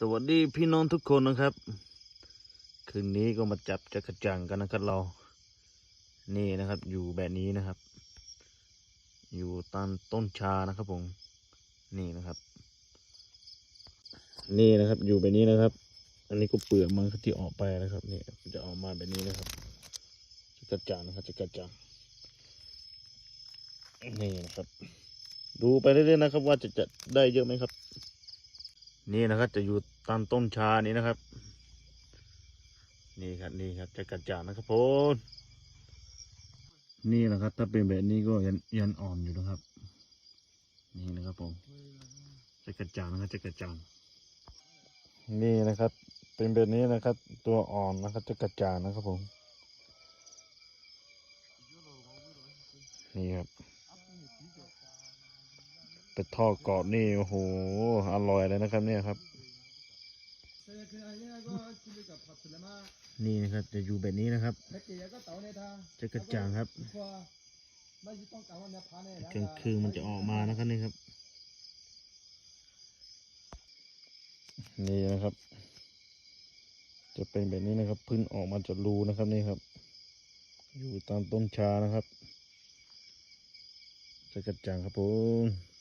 สวัสดีพี่น้องทุกคนนะครับ คืนนี้ก็มาจับจักรจังกันนะครับเรา นี่นะครับ อยู่แบบนี้นะครับ อยู่ตามต้นชานะครับผม นี่นะครับ นี่นะครับ อยู่แบบนี้นะครับ อันนี้ก็เปลือกมันที่ออกไปนะครับ นี่จะออกมาแบบนี้นะครับจักรจังนะครับจักรจังนี่นะครับ ดูไปเรื่อยๆนะครับ ว่าจะจะได้เยอะไหมครับ นี่นะครับ จะอยู่ตามต้นชานี้นะครับ นี่ครับนี่ครับจะกระจายนะครับผมนี่นะครับ ถ้าเป็นแบบนี้ก็ยันยันอ่อนอยู่นะครับ นี่นะครับผมจะกระจายนะครับจะกระจายนี่นะครับ เป็นแบบนี้นะครับ ตัวอ่อนนะครับ จะกระจายนะครับผมนี่ครับ เป็นทอดกรอบนี่โอ้โหอร่อยเลยนะครับเนี่ยครับ นี่นะครับจะอยู่แบบนี้นะครับจะกระจ่างครับกลางคืนมันจะออกมานะครับนี่ครับ นี่นะครับ จะเป็นแบบนี้นะครับพึ่งออกมาจากรูนะครับนี่ครับ อยู่ตามต้นชานะครับจะกระจ่างครับผม